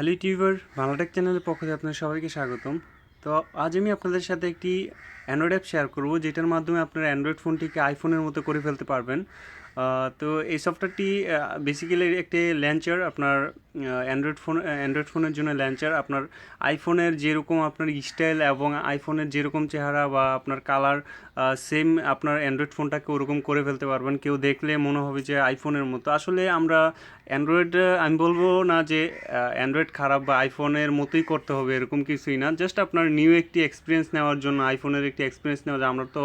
Hello YouTuber Bangla Tech চ্যানেলের পক্ষ থেকে আপনাদের সবাইকে স্বাগতম। তো আজ আমি আপনাদের সাথে একটি অ্যান্ড্রয়েড অ্যাপ শেয়ার করব, যেটার মাধ্যমে আপনারা অ্যান্ড্রয়েড ফোনটিকে আইফোনের মতো করে ফেলতে পারবেন। তো এই সফটওয়্যারটি বেসিক্যালি একটি ল্যাঞ্চার আপনার অ্যান্ড্রয়েড ফোন অ্যান্ড্রয়েড ফোনের জন্য ল্যাঞ্চার আপনার আইফোনের যেরকম আপনার স্টাইল এবং আইফোনের যেরকম চেহারা বা আপনার কালার সেম আপনার অ্যান্ড্রয়েড ফোনটাকে ওরকম করে ফেলতে পারবেন। কেউ দেখলে মনে হবে যে আইফোনের মতো। আসলে আমরা অ্যান্ড্রয়েড আমি বলব না যে অ্যান্ড্রয়েড খারাপ বা আইফোনের মতোই করতে হবে, এরকম কিছুই না। জাস্ট আপনার নিউ একটি এক্সপিরিয়েন্স নেওয়ার জন্য আইফোনের একটি এক্সপিরিয়েন্স জন্য আমরা তো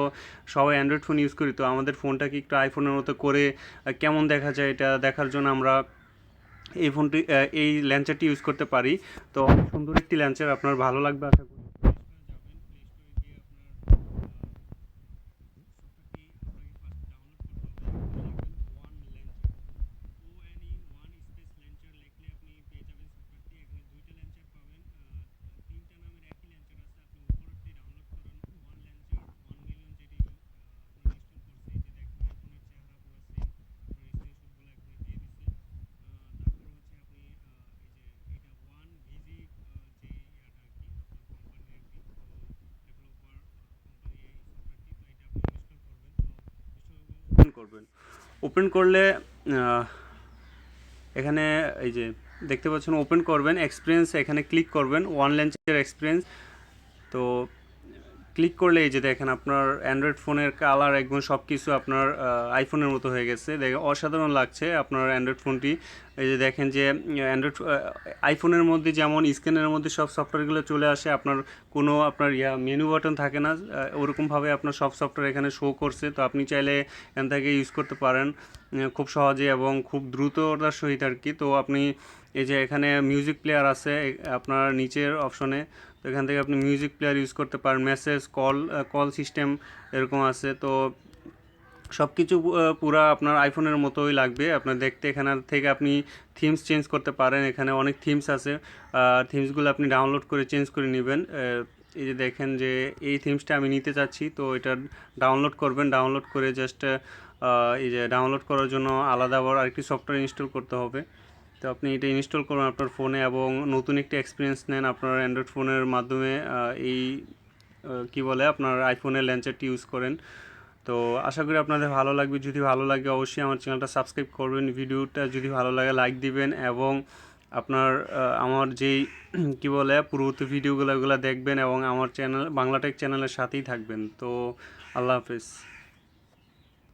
সবাই অ্যান্ড্রয়েড ফোন ইউজ করি, তো আমাদের ফোনটাকে একটু আইফোনের মতো করে কেমন দেখা যায় এটা দেখার জন্য আমরা এই ফোনটি এই ল্যান্সারটি ইউজ করতে পারি। তো সুন্দর একটি ল্যান্সার আপনার ভালো লাগবে, আশা করি। করবেন। ওপেন করলে এখানে এই যে দেখতে পাচ্ছেন ওপেন করবেন এক্সপিরিয়েন্স এখানে ক্লিক করবেন ওয়ান লেন্সের এক্সপিরিয়েন্স তো ক্লিক করলে এই যে দেখেন আপনার অ্যান্ড্রয়েড ফোনের কালার একদম সব কিছু আপনার আইফোনের মতো হয়ে গেছে। দেখে অসাধারণ লাগছে আপনার অ্যান্ড্রয়েড ফোনটি এই যে দেখেন যে অ্যান্ড্রয়েড আইফোনের মধ্যে যেমন স্ক্যানের মধ্যে সব সফটওয়্যারগুলো চলে আসে, আপনার কোনো আপনার ইয়া মেনু বাটন থাকে না ওরকমভাবে আপনার সব সফটওয়্যার এখানে শো করছে। তো আপনি চাইলে এখান থেকে ইউজ করতে পারেন খুব সহজে এবং খুব দ্রুততার সহিত আর কি। তো আপনি এই যে এখানে মিউজিক প্লেয়ার আছে আপনার নিচের অপশনে তো এখান থেকে আপনি মিউজিক প্লেয়ার ইউজ করতে পারেন মেসেজ কল কল সিস্টেম এরকম আছে, তো সব কিছু পুরো আপনার আইফোনের মতোই লাগবে, আপনার দেখতে এখানে থেকে আপনি থিমস চেঞ্জ করতে পারেন, এখানে অনেক থিমস আছে থিমসগুলো আপনি ডাউনলোড করে চেঞ্জ করে নেবেন এই যে দেখেন যে এই থিমসটা আমি নিতে চাচ্ছি, তো এটা ডাউনলোড করবেন ডাউনলোড করে জাস্ট এই যে ডাউনলোড করার জন্য আলাদা আবার আরেকটি সফটওয়্যার ইনস্টল করতে হবে। তো আপনি এটা ইনস্টল করুন আপনার ফোনে এবং নতুন একটি এক্সপিরিয়েন্স নেন আপনার অ্যান্ড্রয়েড ফোনের মাধ্যমে এই কি বলে, আপনার আইফোনের ল্যান্সারটি ইউজ করেন। তো আশা করি আপনাদের ভালো লাগবে। যদি ভালো লাগে অবশ্যই আমার চ্যানেলটা সাবস্ক্রাইব করবেন, ভিডিওটা যদি ভালো লাগে লাইক দিবেন এবং আপনার আমার যেই, কি বলে, পূর্ববর্তী ভিডিওগুলো ওগুলো দেখবেন এবং আমার চ্যানেল বাংলাটেক চ্যানেলের সাথেই থাকবেন। তো আল্লাহ হাফেজ।